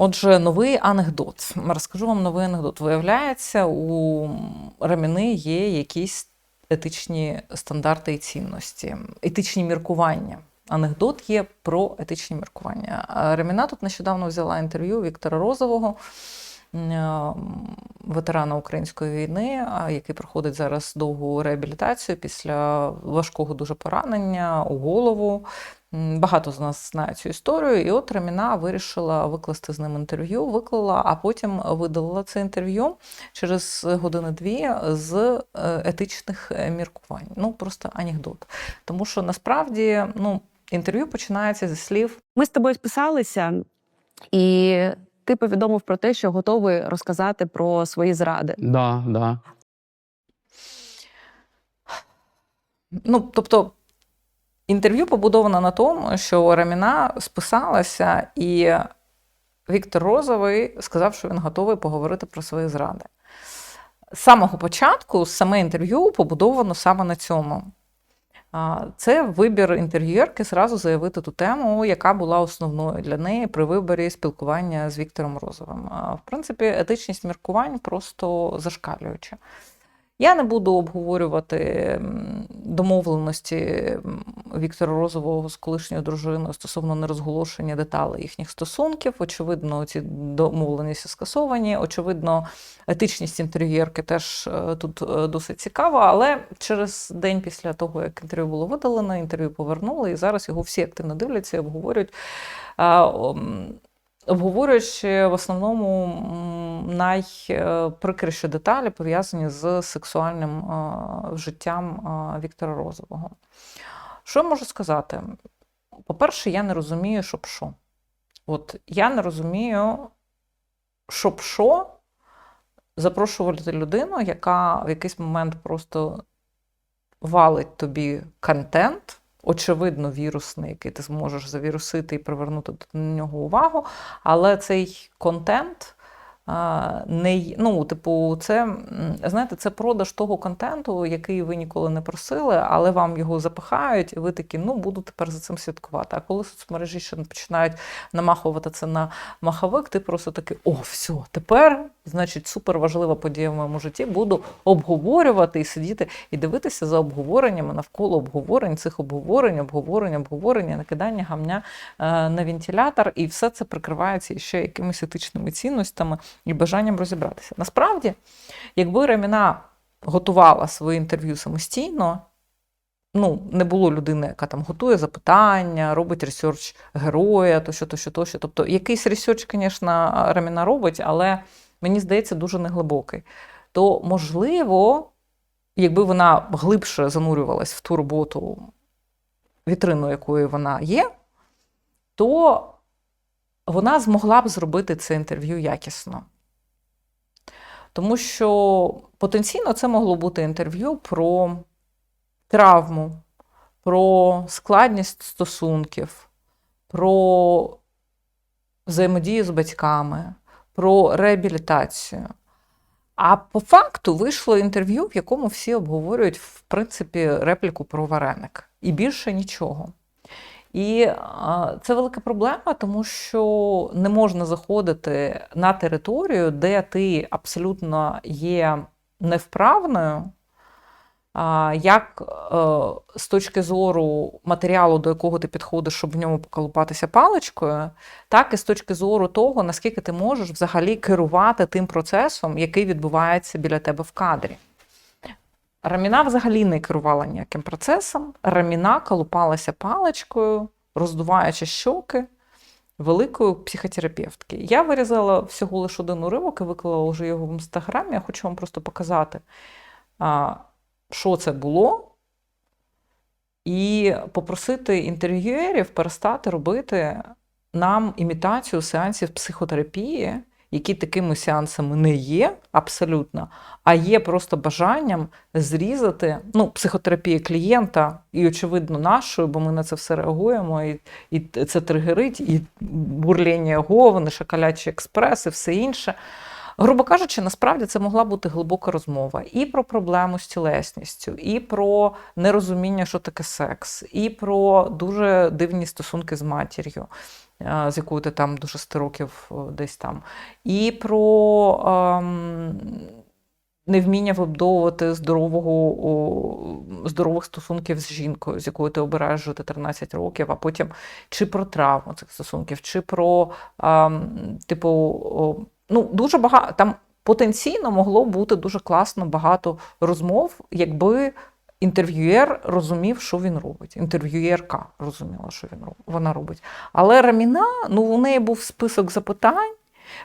Отже, новий анекдот. Розкажу вам новий анекдот. Виявляється, у Раміни є якісь етичні стандарти і цінності, етичні міркування. Анекдот є про етичні міркування. А Раміна тут нещодавно взяла інтерв'ю Віктора Розового, ветерана української війни, який проходить зараз довгу реабілітацію після важкого дуже поранення у голову. Багато з нас знає цю історію, і от Раміна вирішила викласти з ним інтерв'ю, виклала, а потім видалила це інтерв'ю через години-дві з е, етичних е, міркувань. Ну просто анекдот. Тому що насправді ну, інтерв'ю починається зі слів Ми з тобою списалися, і ти повідомив про те, що готовий розказати про свої зради. Да, да. Ну, тобто, інтерв'ю побудовано на тому, що Раміна списалася, і Віктор Розовий сказав, що він готовий поговорити про свої зради. З самого початку саме інтерв'ю побудовано саме на цьому. Це вибір інтерв'юерки зразу заявити ту тему, яка була основною для неї при виборі спілкування з Віктором Розовим. В принципі, етичність міркувань просто зашкалююча. Я не буду обговорювати домовленості Віктора Розового з колишньою дружиною стосовно нерозголошення деталей їхніх стосунків. Очевидно, ці домовленості скасовані. Очевидно, етичність інтер'єрки теж е, тут е, досить цікава. Але через день після того, як інтерв'ю було видалено, інтерв'ю повернули, і зараз його всі активно дивляться і обговорюють. Обговорюючи в основному найприкріші деталі, пов'язані з сексуальним е, життям е, Віктора Розового. Що я можу сказати? По-перше, я не розумію, щоб що. От я не розумію, щоб що запрошувати людину, яка в якийсь момент просто валить тобі контент, очевидно, вірусний, який ти зможеш завірусити і привернути до нього увагу. Але цей контент не ну, типу, це знаєте, це продаж того контенту, який ви ніколи не просили, але вам його запихають, і ви такі, ну буду тепер за цим слідкувати. А коли соцмережі ще починають намахувати це на маховик, ти просто такий, о, все, тепер, значить, супер важлива подія в моєму житті. Буду обговорювати і сидіти і дивитися за обговореннями навколо обговорень, цих обговорень, обговорень, обговорення, накидання гамня е, на вентилятор, і все це прикривається ще якимись етичними цінностями і бажанням розібратися. Насправді, якби Раміна готувала своє інтерв'ю самостійно, ну, не було людини, яка там готує запитання, робить ресерч героя, тощо, тощо, тощо. Тобто якийсь ресерч, звісно, Раміна робить, але мені здається, дуже неглибокий. То, можливо, якби вона глибше занурювалась в ту роботу, вітрину, якою вона є, то вона змогла б зробити це інтерв'ю якісно. Тому що потенційно це могло бути інтерв'ю про травму, про складність стосунків, про взаємодію з батьками, про реабілітацію. А по факту вийшло інтерв'ю, в якому всі обговорюють, в принципі, репліку про вареник. І більше нічого. І це велика проблема, тому що не можна заходити на територію, де ти абсолютно є невправною, як е, з точки зору матеріалу, до якого ти підходиш, щоб в ньому поколупатися паличкою, так і з точки зору того, наскільки ти можеш взагалі керувати тим процесом, який відбувається біля тебе в кадрі. Раміна взагалі не керувала ніяким процесом. Раміна колупалася паличкою, роздуваючи щоки великої психотерапевтки. Я вирізала всього лише один уривок і виклала вже його в інстаграмі. Я хочу вам просто показати, що це було, і попросити інтерв'юерів перестати робити нам імітацію сеансів психотерапії, які такими сеансами не є абсолютно, а є просто бажанням зрізати ну, психотерапії клієнта і, очевидно, нашою, бо ми на це все реагуємо, і, і це тригерить, і бурління говни, шоколячі експреси, все інше. Грубо кажучи, насправді це могла бути глибока розмова і про проблему з тілесністю, і про нерозуміння, що таке секс, і про дуже дивні стосунки з матір'ю, з якою ти там до 6 років е, десь там, і про ем, невміння вибудовувати здорового, здорових стосунків з жінкою, з якою ти обираєш жити 13 років, а потім чи про травму цих стосунків, чи про ем, типу, ну, дуже багато там потенційно могло бути дуже класно багато розмов, якби інтерв'юєр розумів, що він робить. Інтерв'юєрка розуміла, що він роб- вона робить. Але Раміна, ну у неї був список запитань,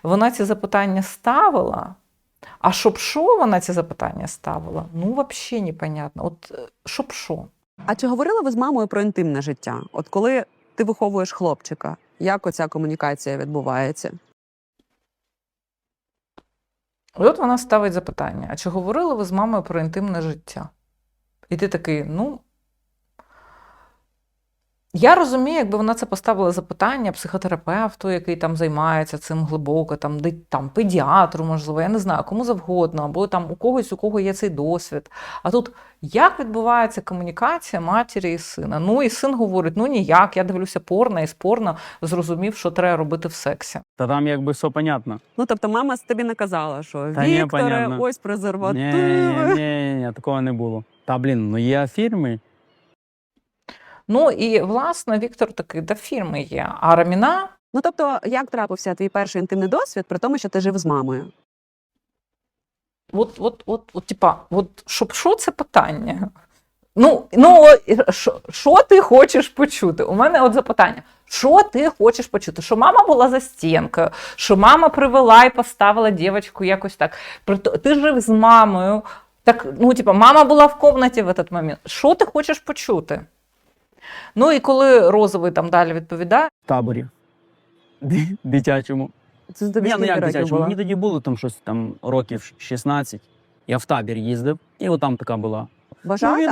вона ці запитання ставила. А щоб що вона ці запитання ставила? Ну, взагалі непонятно. От е, щоб що? А чи говорили ви з мамою про інтимне життя? От коли ти виховуєш хлопчика, як оця комунікація відбувається? І от вона ставить запитання: а чи говорили ви з мамою про інтимне життя? І ти такий, ну. Я розумію, якби вона це поставила запитання психотерапевту, який там займається цим глибоко, там, де, там педіатру, можливо, я не знаю, кому завгодно, або там у когось, у кого є цей досвід. А тут як відбувається комунікація матері і сина? Ну і син говорить: ну ніяк, я дивлюся порно і спорно зрозумів, що треба робити в сексі. Та там якби все понятно. Ну тобто, мама тобі не казала, що Та Вікторе, ось Ні, презервативи. ні, ні, ні, такого не було. Та блін, ну є фірми. Ну і власне Віктор такий, да фірми є. А Раміна Ну тобто, як трапився твій перший інтимний досвід, при тому, що ти жив з мамою? от, от, от, от, типа, от, щоб що це питання? Ну, ну що, що ти хочеш почути? У мене от запитання. Що ти хочеш почути? Що мама була за стінкою, що мама привела і поставила дівчинку якось так. Ти жив з мамою. Так, ну, типа, мама була в кімнаті в этот момент. Що ти хочеш почути? Ну і коли розовий там далі відповідає, В таборі. Ди- Дитячому. Це тобі Ні, ну скільки як років дитячому? було? Мені тоді було там щось там років 16. Я в табір їздив, і отам така була. Ну, він-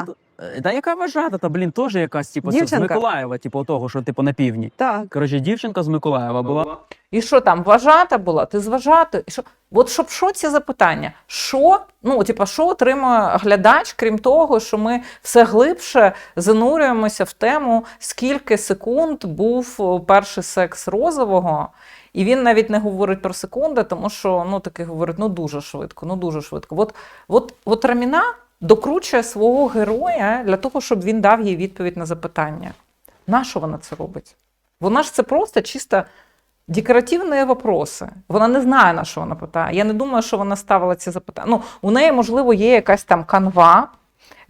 Та яка вважата? Та блін, теж якась, типу, з Дівчинка? Миколаєва, типу, того, що типу на півдні. Так. Коротше, дівчинка з Миколаєва була. І що там, вважата була? Ти зважати? І що? От щоб що ці запитання? Що, ну, типа, що отримує глядач, крім того, що ми все глибше занурюємося в тему, скільки секунд був перший секс розового. І він навіть не говорить про секунди, тому що ну таки говорить ну дуже швидко, ну дуже швидко. От, от, от Раміна докручує свого героя для того, щоб він дав їй відповідь на запитання. Нащо вона це робить? Вона ж це просто чисто декоративні вопроси. Вона не знає, на що вона питає. Я не думаю, що вона ставила ці запитання. Ну, у неї, можливо, є якась там канва,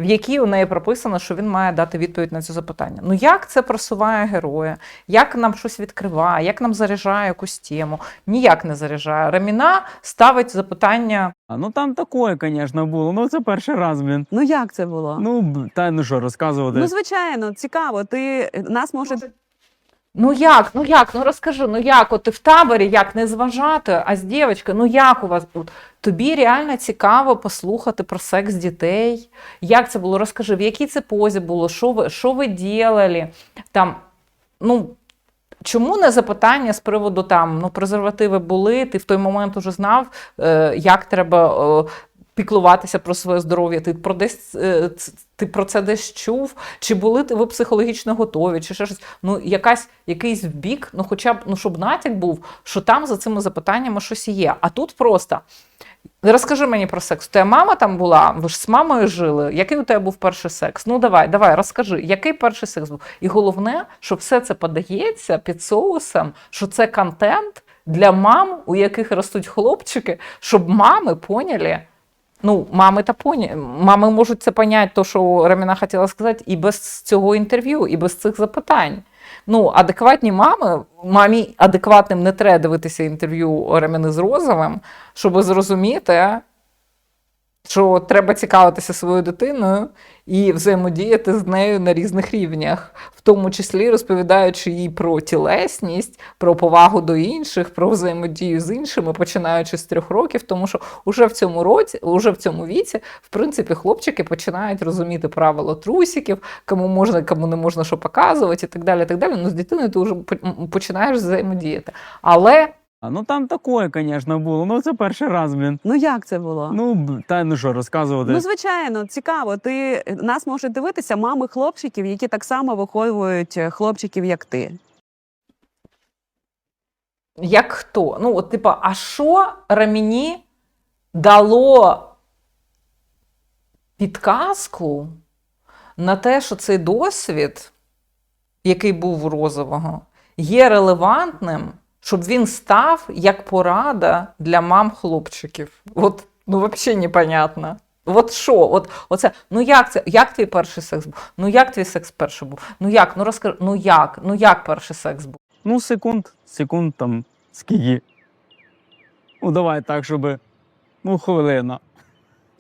в якій у неї прописано, що він має дати відповідь на це запитання. Ну як це просуває героя? Як нам щось відкриває, як нам заряджає якусь тему? Ніяк не заряджає. Раміна ставить запитання. А, ну там такое, звісно, було. Ну це перший раз, блін. Ну як це було? Ну, та ну що, розказувати. Ну, звичайно, цікаво. Ти нас може Ну як, ну як, ну розкажи, ну як, от ти в таборі, як не зважати, а з дівчинкою, ну як у вас тут? Тобі реально цікаво послухати про секс дітей. Як це було? Розкажи, в якій це позі було, що ви, що ви діяли? Там, ну, чому не запитання з приводу там, ну, презервативи були, ти в той момент уже знав, е, як треба. Піклуватися про своє здоров'я, ти про десь е, ти про це десь чув, чи були ви психологічно готові, чи ще щось. Ну, якась якийсь вбік, ну хоча б ну, щоб натяк був, що там за цими запитаннями щось є. А тут просто розкажи мені про секс. Тебе мама там була, ви ж з мамою жили. Який у тебе був перший секс? Ну давай, давай, розкажи, який перший секс був. І головне, що все це подається під соусом, що це контент для мам, у яких ростуть хлопчики, щоб мами поняли. Ну, мами та поні мами можуть це поняти, то, що Раміна хотіла сказати, і без цього інтерв'ю, і без цих запитань. Ну, адекватні мами, мамі адекватним не треба дивитися інтерв'ю Раміни з Розовим, щоб зрозуміти, що треба цікавитися своєю дитиною і взаємодіяти з нею на різних рівнях, в тому числі розповідаючи їй про тілесність, про повагу до інших, про взаємодію з іншими, починаючи з трьох років, тому що уже в цьому році, уже в цьому віці, в принципі, хлопчики починають розуміти правила трусиків, кому можна, кому не можна що показувати, і так далі. Так далі. Ну, з дитиною ти вже починаєш взаємодіяти. Але ну там такое, звісно, було. Ну це перший раз, блін. ну як це було? Ну, та ну що, розказувати. Ну, звичайно, цікаво. Ти нас можуть дивитися мами хлопчиків, які так само виховують е, хлопчиків, як ти. як хто? Ну, от, типа, а що Раміні дало підказку на те, що цей досвід, який був у розового, є релевантним, щоб він став як порада для мам хлопчиків. От, ну, взагалі непонятно. От що? От, оце, ну як це? Як твій перший секс був? Ну як твій секс перший був? Ну як? Ну розкажи, ну як? Ну як перший секс був? Ну, секунд, секунд там скільки. Ну, давай так, щоб. Ну, хвилина.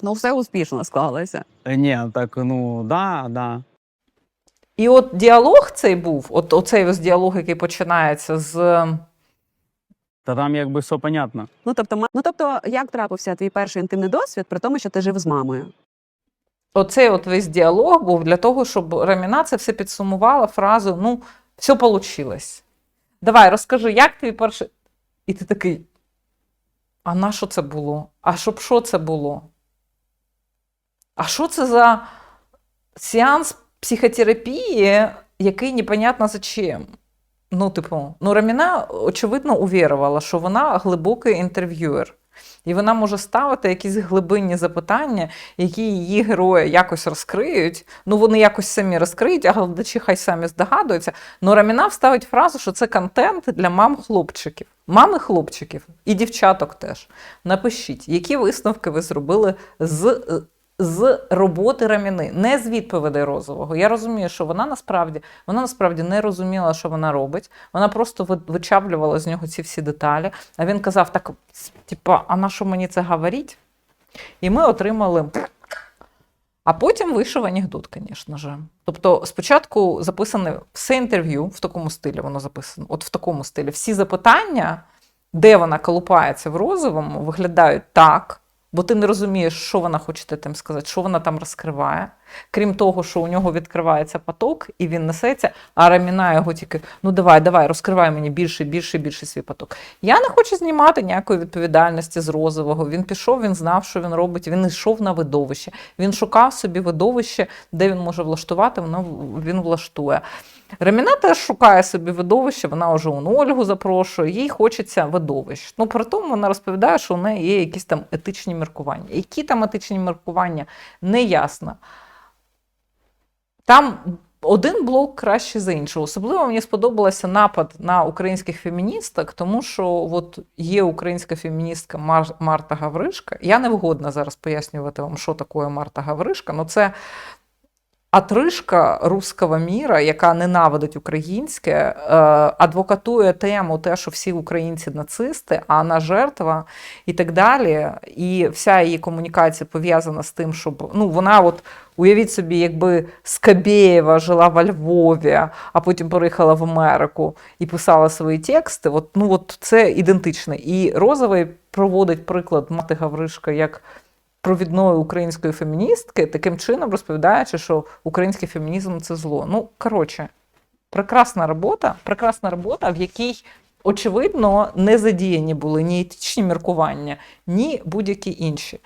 Ну, все успішно склалося. Е, Ні, так, ну, да, да. І от діалог цей був, от оцей ось діалог, який починається з Та там якби все понятно. Ну тобто, ма- ну тобто, як трапився твій перший інтимний досвід, при тому, що ти жив з мамою? оцей от весь діалог був для того, щоб Раміна це все підсумувала фразою: ну, все вийшло. Давай, розкажи, як твій перший. І ти такий. А на що це було? А щоб що це було? А що це за сеанс психотерапії, який непонятно зачем? Ну, типу, ну Раміна, очевидно, увірувала, що вона глибокий інтерв'юер. І вона може ставити якісь глибинні запитання, які її герої якось розкриють. Ну, вони якось самі розкриють, а глядачі хай самі здогадуються. Ну, Раміна вставить фразу, що це контент для мам хлопчиків. Мами хлопчиків і дівчаток теж. Напишіть, які висновки ви зробили з, з роботи Раміни, не з відповідей Розового. Я розумію, що вона насправді вона насправді не розуміла, що вона робить. Вона просто ви- вичавлювала з нього ці всі деталі. А він казав: так, типа, а на що мені це говорить? І ми отримали. А потім вийшов анекдот, звісно ж. Тобто, спочатку записане все інтерв'ю в такому стилі, воно записано, от в такому стилі. Всі запитання, де вона колупається в розовому, виглядають так, бо ти не розумієш, що вона хоче тим сказати, що вона там розкриває. Крім того, що у нього відкривається поток і він несеться, а Раміна його тільки: ну давай, давай, розкривай мені більше, більше, більше свій поток. Я не хочу знімати ніякої відповідальності з розового. Він пішов, він знав, що він робить. Він йшов на видовище. Він шукав собі видовище, де він може влаштувати, воно він влаштує. Реміна теж шукає собі видовище, вона вже он Ольгу запрошує, їй хочеться видовищ. Ну, при тому вона розповідає, що у неї є якісь там етичні міркування. Які там етичні міркування, не ясно. Там один блок краще за іншого. Особливо мені сподобався напад на українських феміністок, тому що от є українська феміністка Мар- Марта Гавришка. Я не вгодна зараз пояснювати вам, що таке Марта Гавришка, але це атришка руського міра, яка ненавидить українське, е, адвокатує тему, те, що всі українці нацисти, а вона жертва і так далі. І вся її комунікація пов'язана з тим, щоб ну вона, от уявіть собі, якби Скабєєва жила во Львові, а потім переїхала в Америку і писала свої тексти. От, ну от це ідентичне. І Розовий проводить приклад Мати Гавришка як провідної української феміністки, таким чином розповідаючи, що український фемінізм це зло. Ну, коротше, прекрасна робота, прекрасна робота, в якій, очевидно, не задіяні були ні етичні міркування, ні будь-які інші.